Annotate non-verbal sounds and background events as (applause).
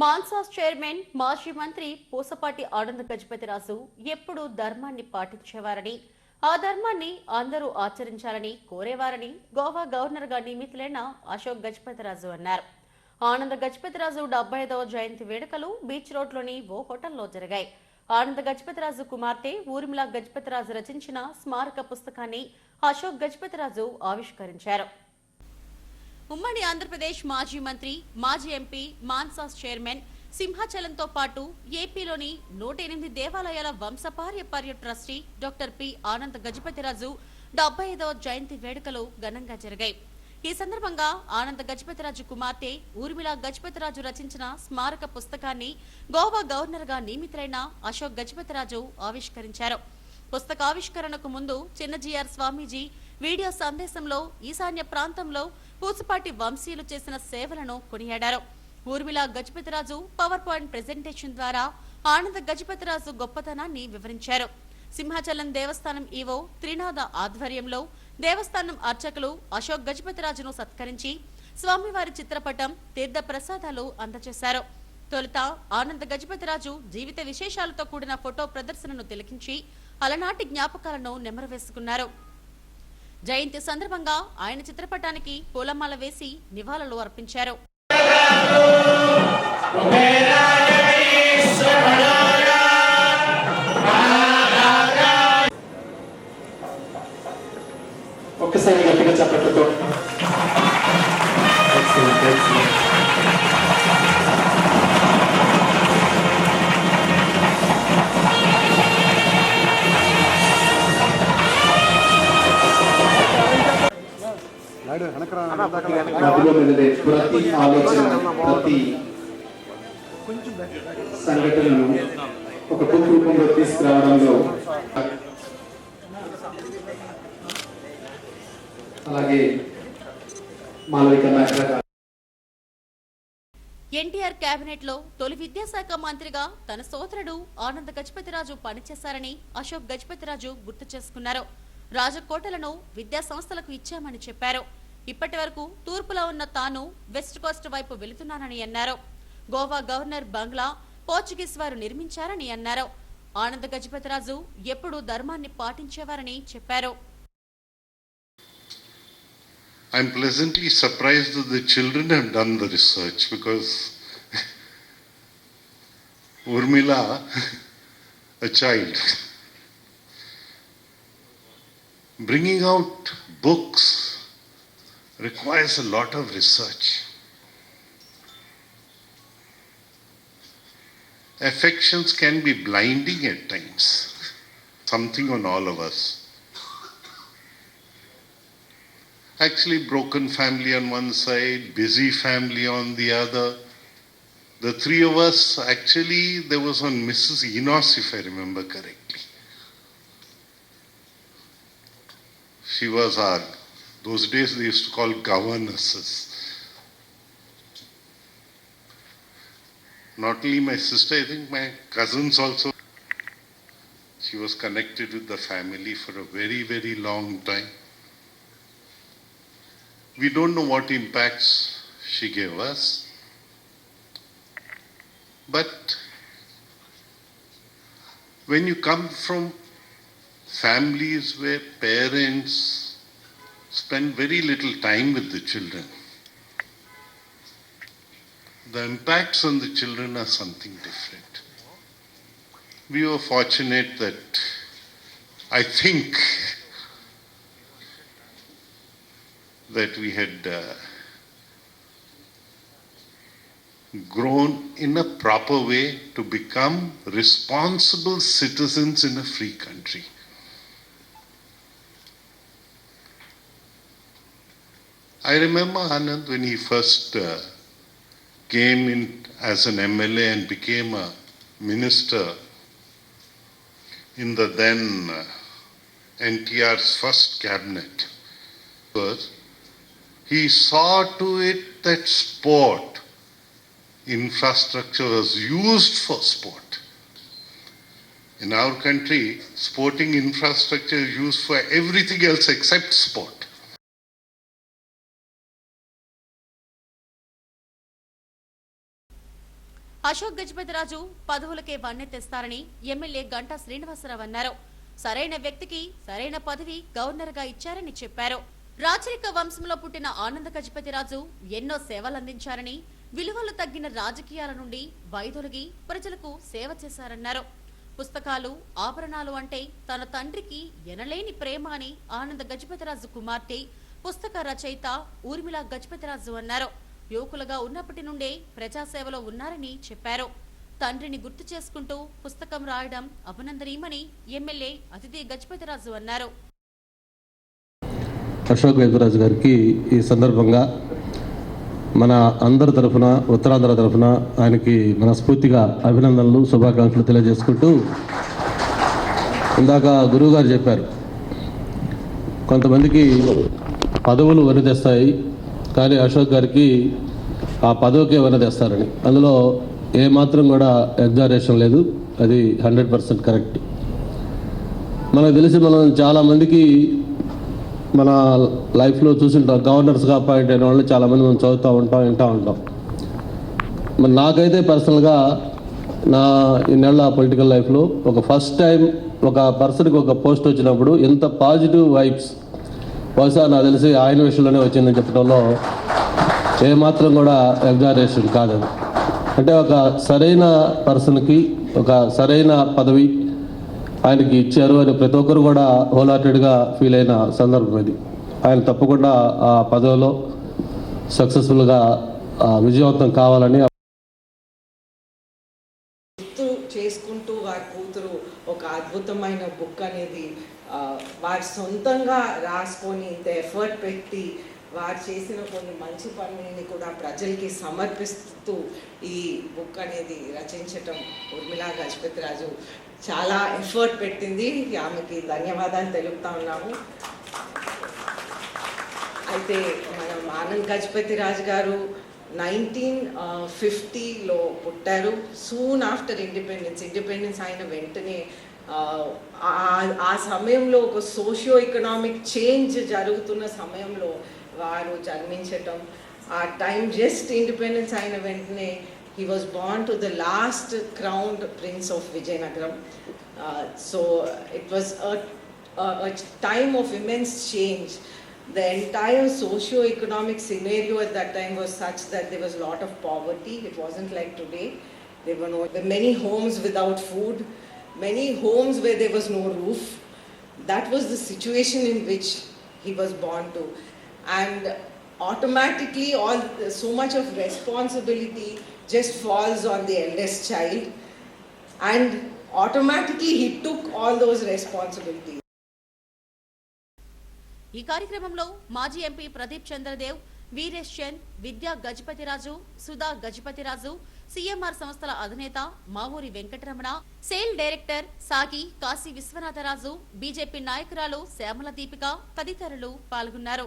Mansas chairman మాజీ మంత్రి పూసపాటి ఆనంద గజపతిరాజు ఎప్పుడూ ధర్మాన్ని పాటించేవారని ఆ ధర్మాన్ని అందరూ ఆచరించాలని కోరేవారని గోవా గవర్నర్గా నియమితులైన అశోక్ గజపతిరాజు అన్నారు. ఆనంద గజపతిరాజు డెబ్బై ఐదవ జయంతి వేడుకలు బీచ్ రోడ్లోని ఓ హోటల్లో జరిగాయి. ఆనంద గజపతిరాజు కుమార్తె ఊర్మిళ గజపతిరాజు రచించిన స్మారక పుస్తకాన్ని అశోక్ గజపతిరాజు ఆవిష్కరించారు. ఉమ్మడి ఆంధ్రప్రదేశ్ మాజీ మంత్రి మాజీ ఎంపీ మాన్సాస్ చైర్మన్ సింహాచలంతో పాటు ఏపీలోని నూట ఎనిమిది దేవాలయాల వంశపార్యపర్య trustee doctor P. Anand Gajapathiraju డెబ్బై ఐదవ జయంతి వేడుకలు ఘనంగా జరిగాయి. ఈ సందర్భంగా ఆనంద్ గజపతిరాజు కుమార్తె ఊర్మిళ గజపతిరాజు రచించిన స్మారక పుస్తకాన్ని గోవా గవర్నర్గా నియమితులైన అశోక్ గజపతిరాజు ఆవిష్కరించారు. పుస్తకావిష్కరణకు ముందు చిన్నజీఆర్ స్వామీజీ వీడియో సందేశంలో ఈశాన్య ప్రాంతంలో పూసపాటి వంశీయులు చేసిన సేవలను కొనియాడారు. Urmila Gajapathiraju power point presentation ద్వారా ఆనంద గజపతిరాజు గొప్పతనాన్ని వివరించారు. సింహాచలం దేవస్థానం ఈవో త్రినాథ ఆధ్వర్యంలో దేవస్థానం అర్చకులు అశోక్ గజపతిరాజును సత్కరించి స్వామివారి చిత్రపటం తీర్థ ప్రసాదాలు అందజేశారు. తొలుత ఆనంద గజపతిరాజు జీవిత విశేషాలతో కూడిన ఫోటో ప్రదర్శనను తిలకించి అలనాటి జ్ఞాపకాలను నెమరవేసుకున్నారు జయంతి సందర్భంగా ఆయన చిత్రపటానికి పూలమాల వేసి నివాళులు అర్పించారు. ఒక్కసారి గట్టిగా చప్పట్లతో మధ్యలో మెదిలే ప్రతి ఆలోచన ప్రతి సంఘటనను ఒక బుక్ రూపంలో తీసుకురావడంలో అలాగే మాలవిక రకరకాల ఎన్టీఆర్ కేబినెట్లో తొలి విద్యాశాఖ మంత్రిగా తన సోదరుడు ఆనంద గజపతిరాజు పనిచేశారని అశోక్ గజపతిరాజు గుర్తు చేసుకున్నారు. రాజకోటలను విద్యా సంస్థలకు ఇచ్చామని చెప్పారు. ఇప్పటి వరకు తూర్పులో ఉన్న తాను వెస్ట్ కోస్ట్ వైపు వెళుతున్నానని అన్నారు. గోవా గవర్నర్ బంగ్లా పోర్చుగీస్ వారు నిర్మించారని అన్నారు. ఆనంద గజపతిరాజు ఎప్పుడూ ధర్మాన్ని పాటించేవారని చెప్పారు. I'm pleasantly surprised that the children have done the research because (laughs) Urmila, (laughs) a child, (laughs) bringing out books requires a lot of research. Affections can be blinding at times, something on all of us. Actually, broken family on one side, busy family on the other. The three of us, actually, there was one Mrs. Enos, if I remember correctly. She was our, those days they used to call governesses. Not only my sister, I think my cousins also. She was connected with the family for a very, very long time. We don't know what impacts she gave us. But when you come from families where parents spend very little time with the children, the impacts on the children are something different. We were fortunate that I think that we had uh, grown in a proper way to become responsible citizens in a free country. I remember Anand when he first uh, came in as an MLA and became a minister in the then uh, NTR's first cabinet. He saw to it that sport infrastructure was used for sport. In our country, sporting infrastructure is used for everything else except sport. Ashok Gajapathiraju పదవులకే వన్నె తెస్తారని MLA Ganta Srinivasarao అన్నారు. సరైన వ్యక్తికి సరైన పదవి గవర్నర్గా ఇచ్చారని చెప్పారు. రాచరిక వంశంలో పుట్టిన ఆనంద గజపతిరాజు ఎన్నో సేవలందించారని విలువలు తగ్గిన రాజకీయాల నుండి వైదొలిగి ప్రజలకు సేవ చేశారన్నారు. పుస్తకాలు ఆభరణాలు అంటే తన తండ్రికి ఎనలేని ప్రేమ అని ఆనంద గజపతిరాజు కుమార్తె పుస్తక రచయిత ఊర్మిళ గజపతిరాజు అన్నారు. యువకులుగా ఉన్నప్పటి నుండే ప్రజాసేవలో ఉన్నారని చెప్పారు. తండ్రిని గుర్తు చేసుకుంటూ పుస్తకం రాయడం అభినందనీయమని ఎమ్మెల్యే అతిథి గజపతిరాజు అన్నారు. అశోక్ వెంకరాజు గారికి ఈ సందర్భంగా మన అందరి తరఫున ఉత్తరాంధ్ర తరఫున ఆయనకి మనస్ఫూర్తిగా అభినందనలు శుభాకాంక్షలు తెలియజేసుకుంటూ ఇందాక గురువు గారు చెప్పారు. కొంతమందికి పదవులు వరిదేస్తాయి కానీ అశోక్ గారికి ఆ పదవికే వనదెస్తారని అందులో ఏమాత్రం కూడా ఎగ్జారేషన్ లేదు. అది హండ్రెడ్ పర్సెంట్ కరెక్ట్. మనకు తెలిసి మనం చాలామందికి మన లైఫ్లో చూసింటాం. గవర్నర్స్గా అపాయింట్ అయిన వాళ్ళు చాలామంది మనం చదువుతూ ఉంటాం వింటూ ఉంటాం. మరి నాకైతే పర్సనల్గా నా ఈ నెల పొలిటికల్ లైఫ్లో ఒక ఫస్ట్ టైం ఒక పర్సన్కి ఒక పోస్ట్ వచ్చినప్పుడు ఎంత పాజిటివ్ వైబ్స్ బహుశా నాకు తెలిసి ఆయన విషయంలోనే వచ్చిందని చెప్పడంలో ఏమాత్రం కూడా ఎగ్జారేషన్ కాదని అంటే ఒక సరైన పర్సన్కి ఒక సరైన పదవి ఆయనకి ఇచ్చారు అని ప్రతి ఒక్కరు కూడా హోలాటెడ్గా ఫీల్ అయిన సందర్భం ఇది. ఆయన తప్పకుండా ఆ పదవిలో సక్సెస్ఫుల్గా విజయవంతం కావాలని గుర్తు చేసుకుంటూ వారి కూతురు ఒక అద్భుతమైన బుక్ అనేది ఆ, వారి సొంతంగా రాసుకొని ఇంత ఎఫర్ట్ పెట్టి వారు చేసిన కొన్ని మంచి పనులని కూడా ప్రజలకి సమర్పిస్తూ ఈ బుక్ అనేది రచించటం ఉర్మిళ గజపతి రాజు చాలా ఎఫర్ట్ పెట్టింది. ఆమెకి ధన్యవాదాలు తెలుపుతా ఉన్నాము. అయితే మనం ఆనంద్ గజపతి రాజు గారు నైన్టీన్ ఫిఫ్టీలో పుట్టారు. సూన్ ఆఫ్టర్ ఇండిపెండెన్స్ ఇండిపెండెన్స్ అయిన వెంటనే ఆ, ఆ- ఆ సమయంలో ఒక సోషియో ఎకనామిక్ చేంజ్ జరుగుతున్న సమయంలో వారు జన్మించటం ఆ టైం జస్ట్ ఇండిపెండెన్స్ అయిన వెంటనే he was born to the last crowned prince of Vizianagaram so it was a time of immense change. The entire socio-economic scenario at that time was such that there was a lot of poverty. It wasn't like today. There were no there were many homes without food, many homes where there was no roof. That was the situation in which he was born to, and automatically all so much of responsibility just falls on the eldest child, and automatically he took all those responsibilities. ఈ కార్యక్రమంలో మాజీ MP Pradeep Chandradev Veeresh Chand Vidya Gajapathiraju Sudha Gajapathiraju CMR సంస్థల అధినేత మావూరి Venkataramana sale director సాగి Kashi Viswanatharaju BJP నాయకురాలు శ్యామల దీపిక తదితరులు పాల్గొన్నారు.